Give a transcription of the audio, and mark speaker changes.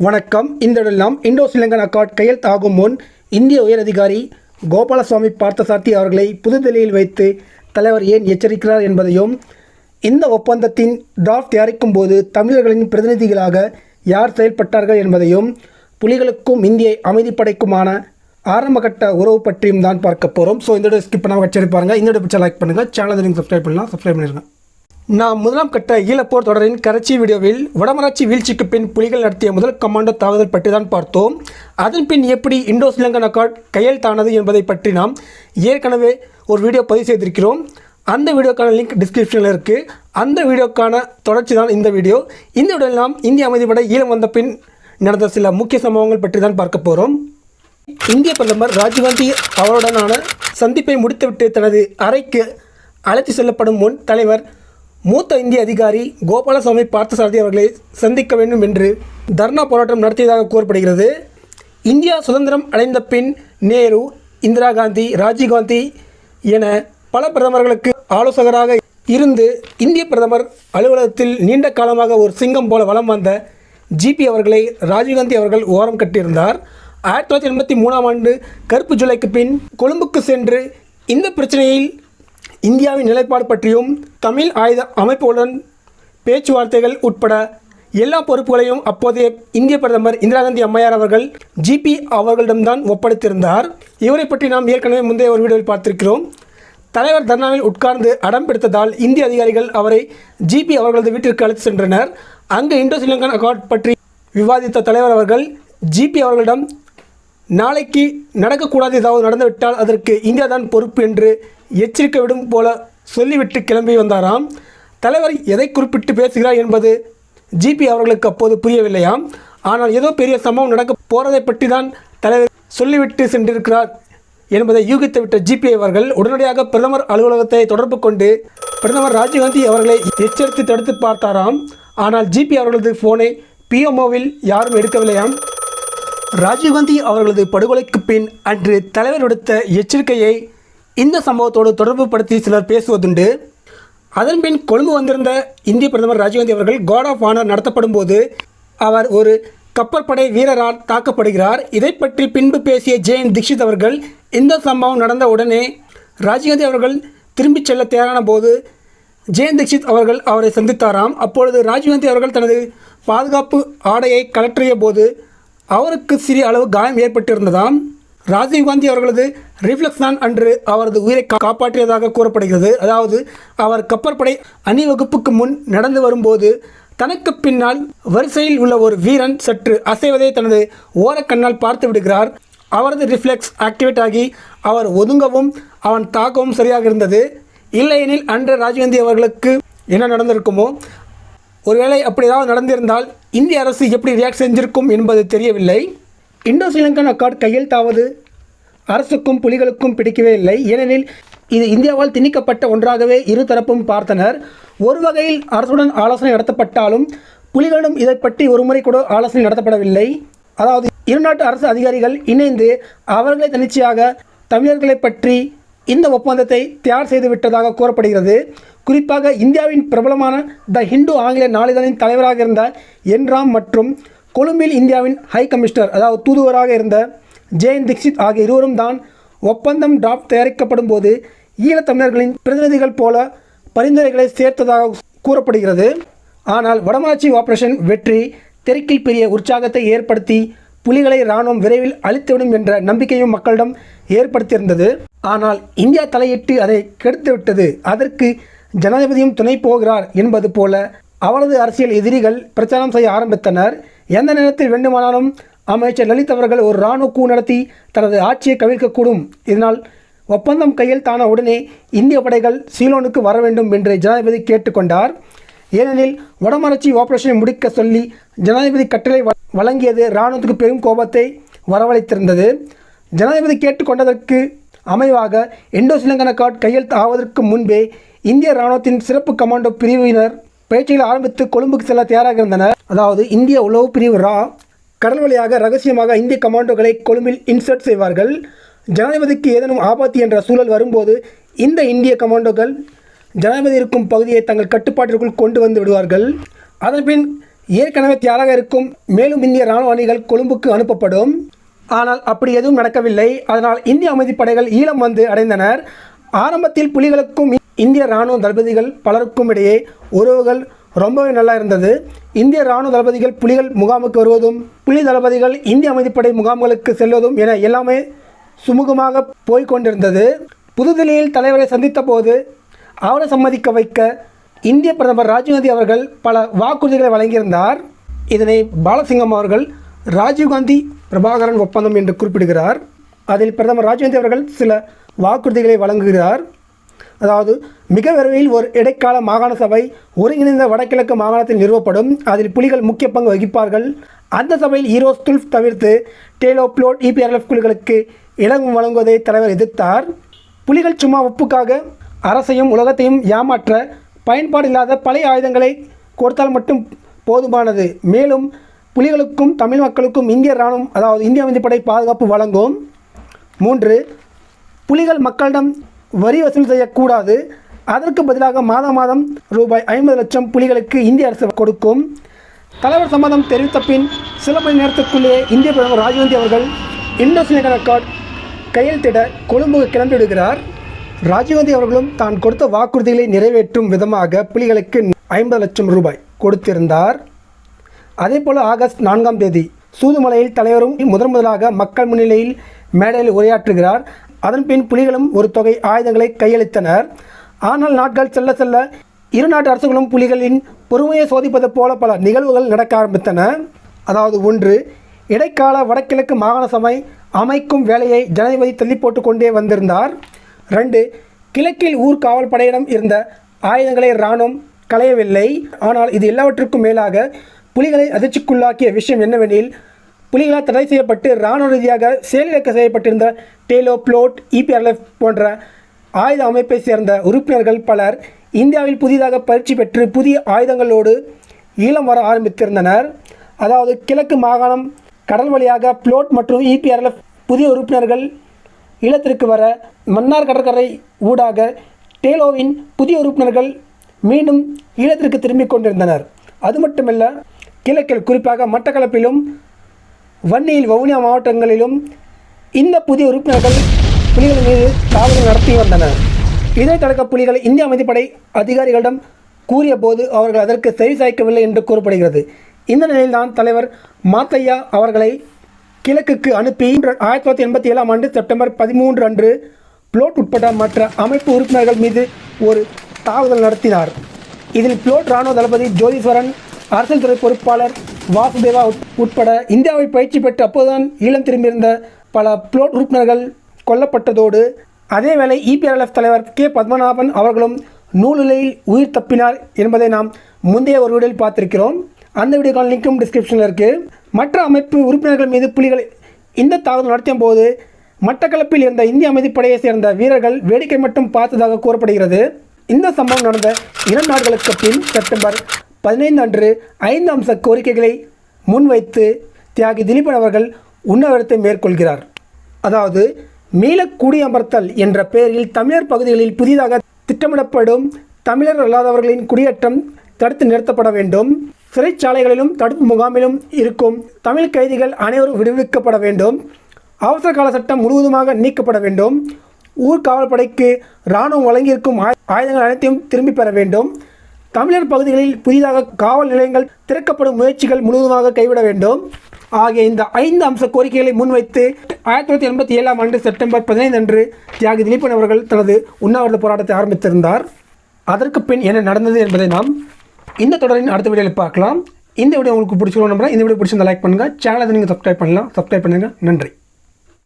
Speaker 1: வணக்கம். இந்த நாம் இண்டோ சிலங்கன் அக்கார்ட் கையெழுத்தாகும் முன் இந்திய உயரதிகாரி கோபாலசுவாமி பார்த்தசாரதி அவர்களை புதுதில்லியில் வைத்து தலைவர் ஏன் எச்சரிக்கிறார் என்பதையும் இந்த ஒப்பந்தத்தின் டிராஃப்ட் தயாரிக்கும் போது தமிழர்களின் பிரதிநிதிகளாக யார் செயல்பட்டார்கள் என்பதையும் புலிகளுக்கும் இந்திய அமைதிப்படைக்குமான ஆரம்பகட்ட உறவு பற்றியும் தான் பார்க்க போகிறோம் ஸோ இந்த ஸ்கிப் பண்ணாமல் கட்சி பாருங்கள் இந்த பிடிச்சா லைக் பண்ணுங்கள் சேனலை நீங்கள் சப்ஸ்கிரைப் பண்ணலாம் சப்ஸ்கிரைப் பண்ணிடுங்க நாம் முதலாம் கட்ட ஈழப்போர் தொடரின் கரைச்சி வீடியோவில் வடமராட்சி வீழ்ச்சிக்கு பின் புலிகள் நடத்திய முதல் கமாண்டோ தாக்குதல் பற்றி தான் பார்த்தோம். அதன் பின் எப்படி இண்டோ ஸ்ரீலங்கன் அக்கார்ட் கையெழுத்தானது என்பதை பற்றி நாம் ஏற்கனவே ஒரு வீடியோ பதிவு செய்திருக்கிறோம். அந்த வீடியோக்கான லிங்க் டிஸ்கிரிப்ஷனில் இருக்குது அந்த வீடியோக்கான தொடர்ச்சி தான் இந்த வீடியோ. இந்த வீடியோவில் நாம் இந்திய அமைதிப்படை ஈழம் வந்த பின் நடந்த சில முக்கிய சம்பவங்கள் பற்றி தான் பார்க்க போகிறோம் இந்திய பிரதமர் ராஜீவ்காந்தி அவருடனான சந்திப்பை முடித்துவிட்டு தனது அறைக்கு அழைத்து செல்லப்படும் முன் தலைவர் மூத்த இந்திய அதிகாரி கோபாலசாமி பார்த்தசாரதி அவர்களை சந்திக்க வேண்டும் என்று தர்ணா போராட்டம் நடத்தியதாக கூறப்படுகிறது. இந்தியா சுதந்திரம் அடைந்த பின் நேரு இந்திரா காந்தி ராஜீவ்காந்தி என பல பிரதமர்களுக்கு ஆலோசகராக இருந்து இந்திய பிரதமர் அலுவலகத்தில் நீண்ட காலமாக ஒரு சிங்கம் போல வலம் வந்த ஜிபி அவர்களை ராஜீவ்காந்தி அவர்கள் ஓரம் கட்டியிருந்தார். ஆயிரத்தி தொள்ளாயிரத்தி எண்பத்தி மூணாம் ஆண்டு கருப்பு ஜூலைக்கு பின் கொழும்புக்கு சென்று இந்த பிரச்சனையில் இந்தியாவின் நிலைப்பாடு பற்றியும் தமிழ் ஆயுத அமைப்புடன் பேச்சுவார்த்தைகள் உட்பட எல்லா பொறுப்புகளையும் அப்போதைய இந்திய பிரதமர் இந்திரா காந்தி அம்மையார் அவர்கள் ஜிபி அவர்களிடம்தான் ஒப்படைத்திருந்தார். இவரை பற்றி நாம் ஏற்கனவே முந்தைய ஒரு வீடியோவில் பார்த்திருக்கிறோம். தலைவர் தர்ணாவில் உட்கார்ந்து அடம் பிடித்ததால் இந்திய அதிகாரிகள் அவரை ஜிபி அவர்களது வீட்டிற்கு அழைத்து சென்றனர். அங்கு இண்டோ ஸ்ரீலங்கன் அகார்ட் பற்றி விவாதித்த தலைவர் அவர்கள் ஜிபி அவர்களிடம் நாளைக்கு நடக்கக்கூடாது ஏதாவது நடந்துவிட்டால் அதற்கு இந்தியா தான் பொறுப்பு என்று எச்சரிக்கை விடும் போல சொல்லிவிட்டு கிளம்பி வந்தாராம். தலைவர் எதை குறிப்பிட்டு பேசுகிறார் என்பது ஜிபி அவர்களுக்கு அப்போது புரியவில்லையாம். ஆனால் ஏதோ பெரிய சம்பவம் நடக்க போகிறதை பற்றி தான் தலைவர் சொல்லிவிட்டு சென்றிருக்கிறார் என்பதை யூகித்துவிட்ட ஜிபி அவர்கள் உடனடியாக பிரதமர் அலுவலகத்தை தொடர்பு கொண்டு பிரதமர் ராஜீவ்காந்தி அவர்களை எச்சரித்து தடுத்து பார்த்தாராம். ஆனால் ஜிபி அவர்களது ஃபோனை பிஎம்ஓவில் யாரும் எடுக்கவில்லையாம். ராஜீவ்காந்தி அவர்களது படுகொலைக்கு பின் அன்று தலைவர் விடுத்த எச்சரிக்கையை இந்த சம்பவத்தோடு தொடர்பு படுத்தி சிலர் பேசுவதுண்டு. அதன்பின் கொழும்பு வந்திருந்த இந்திய பிரதமர் ராஜீவ்காந்தி அவர்கள் காட் ஆஃப் ஆனர் நடத்தப்படும் போது அவர் ஒரு கப்பற்படை வீரரால் தாக்கப்படுகிறார். இதை பற்றி பின்பு பேசிய ஜெயன் தீக்ஷித் அவர்கள் இந்த சம்பவம் நடந்த உடனே ராஜீவ்காந்தி அவர்கள் திரும்பிச் செல்ல தயாரான போது ஜெயன் தீக்ஷித் அவர்கள் அவரை சந்தித்தாராம். அப்பொழுது ராஜீவ்காந்தி அவர்கள் தனது பாதுகாப்பு ஆடையை கலற்றிய போது அவருக்கு சிறிய அளவு காயம் ஏற்பட்டிருந்ததாம். ராஜீவ்காந்தி அவர்களது ரிஃப்ளெக்ஸ் தான் அன்று அவரது உயிரை காப்பாற்றியதாக கூறப்படுகிறது. அதாவது அவர் கப்பற்படை அணிவகுப்புக்கு முன் நடந்து வரும்போது தனக்கு பின்னால் வரிசையில் உள்ள ஒரு வீரன் சற்று அசைவதை தனது ஓரக்கண்ணால் பார்த்து விடுகிறார். அவரது ரிஃப்ளெக்ஸ் ஆக்டிவேட் ஆகி அவர் ஒதுங்கவும் அவன் தாக்கவும் சரியாக இருந்தது. இல்லையெனில் அன்று ராஜீவ்காந்தி அவர்களுக்கு என்ன நடந்திருக்குமோ ஒருவேளை அப்படி ஏதாவது நடந்திருந்தால் இந்திய அரசு எப்படி ரியாக்ட் செஞ்சிருக்கும் என்பது தெரியவில்லை. இந்தோ ஸ்ரீலங்கன் அக்கார்ட் கையெழுத்தாவது. அரசுக்கும் புலிகளுக்கும் பிடிக்கவே இல்லை. ஏனெனில் இது இந்தியாவால் திணிக்கப்பட்ட ஒன்றாகவே இருதரப்பும் பார்த்தனர். ஒரு வகையில் அரசுடன் ஆலோசனை நடத்தப்பட்டாலும் புலிகளிடம் இதை பற்றி ஒருமுறை கூட ஆலோசனை நடத்தப்படவில்லை. அதாவது இரு நாட்டு அரசு அதிகாரிகள் இணைந்து அவர்களே தனிச்சையாக தமிழர்களை பற்றி இந்த ஒப்பந்தத்தை தயார் செய்து விட்டதாக கூறப்படுகிறது. குறிப்பாக இந்தியாவின் பிரபலமான த ஹிந்து ஆங்கில நாளிதழின் தலைவராக இருந்த என்ராம் மற்றும் கொழும்பில் இந்தியாவின் ஹை கமிஷனர் அதாவது தூதுவராக இருந்த ஜெயன் தீக்ஷித் ஆகிய இருவரும் தான் ஒப்பந்தம் டிராப்ட் தயாரிக்கப்படும் போது ஈழத்தமிழர்களின் பிரதிநிதிகள் போல பரிந்துரைகளை சேர்த்ததாக கூறப்படுகிறது. ஆனால் வடமராட்சி ஆபரேஷன் வெற்றி தெற்கில் பெரிய உற்சாகத்தை ஏற்படுத்தி புலிகளை இராணுவம் விரைவில் அழித்துவிடும் என்ற நம்பிக்கையும் மக்களிடம் ஏற்படுத்தியிருந்தது. ஆனால் இந்தியா தலையிட்டு அதை கெடுத்துவிட்டது அதற்கு ஜனாதிபதியும் துணை போகிறார் என்பது போல அவரது அரசியல் எதிரிகள் பிரச்சாரம் செய்ய ஆரம்பித்தனர். எந்த நேரத்தில் வேண்டுமானாலும் அமைச்சர் லலித் அவர்கள் ஒரு இராணுவ கூ நடத்தி தனது ஆட்சியை கவிழ்க்கக்கூடும். இதனால் ஒப்பந்தம் கையெழுத்தான உடனே இந்திய படைகள் சீலோனுக்கு வர வேண்டும் என்று ஜனாதிபதி கேட்டுக்கொண்டார். ஏனெனில் வடமலர்ச்சி ஆபரேஷனை முடிக்க சொல்லி ஜனாதிபதி கட்டளை வ- வழங்கியது இராணுவத்துக்கு பெரும் கோபத்தை வரவழைத்திருந்தது. ஜனாதிபதி கேட்டுக்கொண்டதற்கு அமைவாக இண்டோ ஸ்ரீலங்கன் கார்டு கையெழுத்து ஆவதற்கு முன்பே இந்திய இராணுவத்தின் சிறப்பு கமாண்டோ பிரிவினர் பயிற்சிகளை ஆரம்பித்து கொழும்புக்கு செல்ல தயாராக இருந்தனர். அதாவது இந்திய உளவு பிரிவு ரா கடல் வழியாக ரகசியமாக இந்திய கமாண்டோகளை கொழும்பில் இன்சர்ட் செய்வார்கள். ஜனாதிபதிக்கு ஏதேனும் ஆபத்து என்ற சூழல் வரும்போது இந்த இந்திய கமாண்டோக்கள் ஜனாதிபதி இருக்கும் பகுதியை தங்கள் கட்டுப்பாட்டிற்குள் கொண்டு வந்து விடுவார்கள். அதன்பின் ஏற்கனவே தயாராக இருக்கும் மேலும் இந்திய ராணுவ அணிகள் கொழும்புக்கு அனுப்பப்படும். ஆனால் அப்படி எதுவும் நடக்கவில்லை. அதனால் இந்திய அமைதிப்படைகள் ஈழம் வந்து அடைந்தனர். ஆரம்பத்தில் புலிகளுக்கும் இந்திய ராணுவ தளபதிகள் பலருக்கும் இடையே உறவுகள் ரொம்பவே நல்லா இருந்தது. இந்திய ராணுவ தளபதிகள் புலிகள் முகாமுக்கு வருவதும் புலி தளபதிகள் இந்திய அமைதிப்படை முகாம்களுக்கு செல்வதும் என எல்லாமே சுமூகமாக போய்கொண்டிருந்தது புதுதில்லியில் தலைவரை சந்தித்த போது அவரை சம்மதிக்க வைக்க இந்திய பிரதமர் ராஜீவ்காந்தி அவர்கள் பல வாக்குறுதிகளை வழங்கியிருந்தார். இதனை பாலசிங்கம் அவர்கள் ராஜீவ்காந்தி பிரபாகரன் ஒப்பந்தம் என்று குறிப்பிடுகிறார். அதில் பிரதமர் ராஜீவ்காந்தி அவர்கள் சில வாக்குறுதிகளை வழங்குகிறார். அதாவது மிக விரைவில் ஒரு இடைக்கால மாகாண சபை ஒருங்கிணைந்த வடகிழக்கு மாகாணத்தில் நிறுவப்படும். அதில் புலிகள் முக்கிய பங்கு வகிப்பார்கள். அந்த சபையில் ஈரோஸ் துல்ஃப் தவிர்த்து டேலோ பிளோட் இபிஆர்எஃப் குழுக்களுக்கு இடம் வழங்குவதை தலைவர் எதிர்த்தார். புலிகள் சும்மா ஒப்புக்காக அரசையும் உலகத்தையும் ஏமாற்ற பயன்பாடில்லாத பழைய ஆயுதங்களை கொடுத்தால் மட்டும் போதுமானது. மேலும் புலிகளுக்கும் தமிழ் மக்களுக்கும் இந்திய இராணுவம் அதாவது இந்திய அமைதிப்படை பாதுகாப்பு வழங்கும். மூன்று புலிகள் மக்களிடம் வரி வசூல் செய்யக்கூடாது. அதற்கு பதிலாக மாதம் மாதம் ரூபாய் ஐம்பது லட்சம் புலிகளுக்கு இந்திய அரசு கொடுக்கும். தலைவர் சம்மதம் தெரிவித்த பின் சில மணி நேரத்துக்குள்ளே இந்திய பிரதமர் ராஜீவ்காந்தி அவர்கள் இந்தோசினேகன் கார்டு கையெழுத்திட கொழும்புக்கு கிளம்பிவிடுகிறார். ராஜீவ்காந்தி அவர்களும் தான் கொடுத்த வாக்குறுதிகளை நிறைவேற்றும் விதமாக புலிகளுக்கு ஐம்பது லட்சம் ரூபாய் கொடுத்திருந்தார். அதேபோல் ஆகஸ்ட் நான்காம் தேதி சூதுமலையில் தலைவரும் முதன் முதலாக மக்கள் முன்னிலையில் மேடையில் உரையாற்றுகிறார். அதன்பின் புலிகளும் ஒரு தொகை ஆயுதங்களை கையளித்தனர். ஆனால் நாட்கள் செல்ல செல்ல இரு நாட்டு அரசுகளும் புலிகளின் பொறுமையை சோதிப்பது போல பல நிகழ்வுகள் நடக்க ஆரம்பித்தன. அதாவது ஒன்று இடைக்கால வடகிழக்கு மாகாண சபை அமைக்கும் வேலையை ஜனாதிபதி தள்ளி போட்டு கொண்டே வந்திருந்தார். ரெண்டு கிழக்கில் ஊர் காவல் படையிடம் இருந்த ஆயுதங்களை இராணுவம் களையவில்லை. ஆனால் இது எல்லாவற்றுக்கும் மேலாக புலிகளை அதிர்ச்சிக்குள்ளாக்கிய விஷயம் என்னவெனில் புலிகளால் தடை செய்யப்பட்டு இராணுவ ரீதியாக செயலிழக்க செய்யப்பட்டிருந்த டேலோ பிளோட் இபிஆர்எஃப் போன்ற ஆயுத அமைப்பை சேர்ந்த உறுப்பினர்கள் பலர் இந்தியாவில் புதிதாக பயிற்சி பெற்று புதிய ஆயுதங்களோடு ஈழம் வர ஆரம்பித்திருந்தனர். அதாவது கிழக்கு மாகாணம் கடல் வழியாக பிளோட் மற்றும் இபிஆர்எஃப் புதிய உறுப்பினர்கள் ஈழத்திற்கு வர மன்னார் கடற்கரை ஊடாக டேலோவின் புதிய உறுப்பினர்கள் மீண்டும் ஈழத்திற்கு திரும்பிக் கொண்டிருந்தனர். அது மட்டுமல்ல கிழக்கில் குறிப்பாக மட்டக்களப்பிலும் வன்னியில் வவுனியா மாவட்டங்களிலும் இந்த புதிய உறுப்பினர்கள் புலிகள் மீது தாக்குதல் நடத்தி வந்தனர். இதை தடுக்க புலிகள் இந்திய அமைதிப்படை அதிகாரிகளிடம் கூறிய போது அவர்கள் அதற்கு செவி சாய்க்கவில்லை என்று கூறப்படுகிறது. இந்த நிலையில்தான் தலைவர் மாத்தையா அவர்களை கிழக்குக்கு அனுப்பி ஆயிரத்தி தொள்ளாயிரத்தி எண்பத்தி ஏழாம் ஆண்டு செப்டம்பர் பதிமூன்று அன்று புளோட் உட்பட மற்ற அமைப்பு உறுப்பினர்கள் மீது ஒரு தாக்குதல் நடத்தினார். இதில் புளோட் ராணுவ தளபதி ஜோதீஸ்வரன் அரசியல் துறை பொறுப்பாளர் வாசுதேவா உட்- உட்பட இந்தியாவை பயிற்சி பெற்று அப்போதுதான் ஈழம் திரும்பியிருந்த பல புளோட் உறுப்பினர்கள் கொல்லப்பட்டதோடு அதேவேளை இபிஆர்எல்எஃப் தலைவர் கே பத்மநாபன் அவர்களும் நூலிலையில் உயிர் தப்பினார் என்பதை நாம் முந்தைய ஒரு வீடியோவில் பார்த்திருக்கிறோம். அந்த வீடியோக்கான லிங்க்கும் டிஸ்கிரிப்ஷனில் இருக்குது மற்ற அமைப்பு உறுப்பினர்கள் மீது புலிகள் இந்த தாக்குதல் நடத்திய போது மட்டக்களப்பில் இருந்த இந்திய அமைதிப்படையை சேர்ந்த வீரர்கள் வேடிக்கை மட்டும் பார்த்ததாக கூறப்படுகிறது. இந்த சம்பவம் நடந்த இரண்டு நாட்களுக்கு பின் செப்டம்பர் பதினைந்து அன்று ஐந்து அம்ச கோரிக்கைகளை முன்வைத்து தியாகி திலீபன் அவர்கள் உண்ணாவிரத்தை மேற்கொள்கிறார். அதாவது மீள குடியமர்த்தல் என்ற பெயரில் தமிழர் பகுதிகளில் புதிதாக திட்டமிடப்படும் தமிழர் அல்லாதவர்களின் குடியேற்றம் தடுத்து நிறுத்தப்பட வேண்டும். சிறைச்சாலைகளிலும் தடுப்பு முகாமிலும் இருக்கும் தமிழ் கைதிகள் அனைவரும் விடுவிக்கப்பட வேண்டும். அவசர கால சட்டம் முழுவதுமாக நீக்கப்பட வேண்டும். ஊர் காவல்படைக்கு இராணுவம் வழங்கியிருக்கும் ஆயு- ஆயுதங்கள் அனைத்தையும் திரும்பி பெற வேண்டும். தமிழர் பகுதிகளில் புதிதாக காவல் நிலையங்கள் திறக்கப்படும் முயற்சிகள் முழுவதுமாக கைவிட வேண்டும். ஆகிய இந்த ஐந்து அம்ச கோரிக்கைகளை முன்வைத்து ஆயிரத்தி தொள்ளாயிரத்தி எண்பத்தி ஏழாம் ஆண்டு செப்டம்பர் பதினைந்து அன்று தியாகி திலீபன் அவர்கள் தனது உண்ணாவிரத போராட்டத்தை ஆரம்பித்திருந்தார். அதற்கு பின் என்ன நடந்தது என்பதை நாம் இந்த தொடரின் அடுத்த வீடியோவில் பார்க்கலாம். இந்த வீடியோ உங்களுக்கு பிடிச்சிருக்கோம் நம்புறேன். இந்த வீடியோ பிடிச்சிருந்தா லைக் பண்ணுங்கள் சேனலை நீங்கள் சப்ஸ்கிரைப் பண்ணலாம். சப்ஸ்கிரைப் பண்ணுங்கள் நன்றி.